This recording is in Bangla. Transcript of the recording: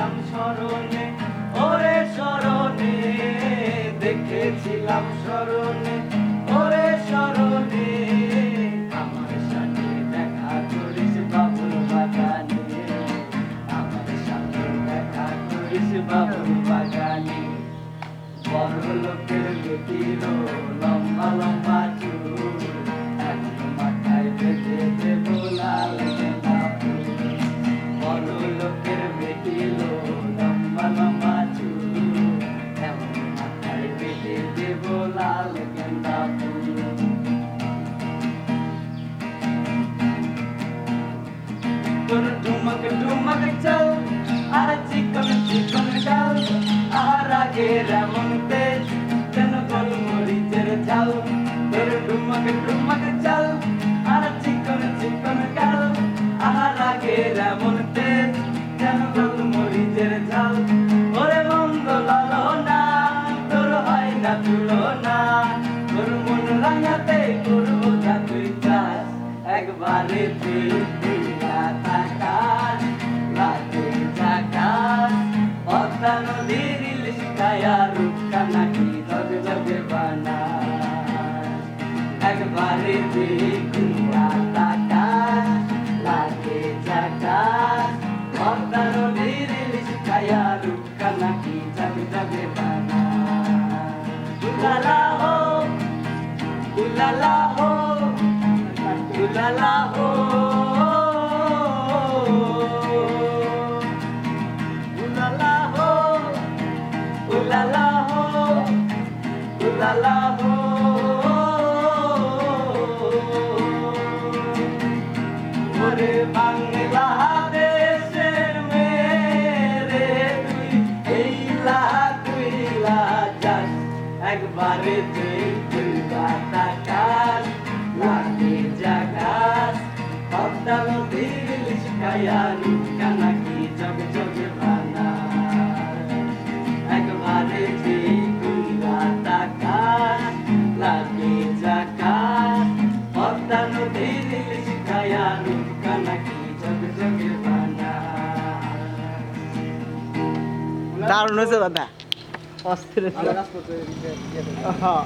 দেখেছিলাম স্মরণে, ওরে স্মরণে, দেখেছিলাম স্মরণে, ওরে স্মরণে। আমার সাথে দেখা করিস বাবুল বাগানে, আমার সাথে দেখা করিস বাবুল বাগানে। বড় লোকের বেটির ঝাল তোর ঠুমক ঠুমক চাল, আর চিকন চিকন চাল আর আগে এমন তেজ, যেন গোলমরিচের ঝাল। ওরে বন্ধ লালো তোর হয় না তুলনা। তোর মন রাঙাতে করব যা তুই চাস। একবারে তুই তাকাস লাগে জাকাস পদ্মা নদীর ইলিশ খায়া রূপকা নাকি জগ জগে বানাস একবারে তুই তাকাস লাগে জাকাস পদ্মা একবারে তুই তুই লাগে জাগাস পদ্মা নদীর ইলিশ রূপকা নাকি জগ জগে দারুণ হয়েছে দাদা। অস্থির। হ্যাঁ।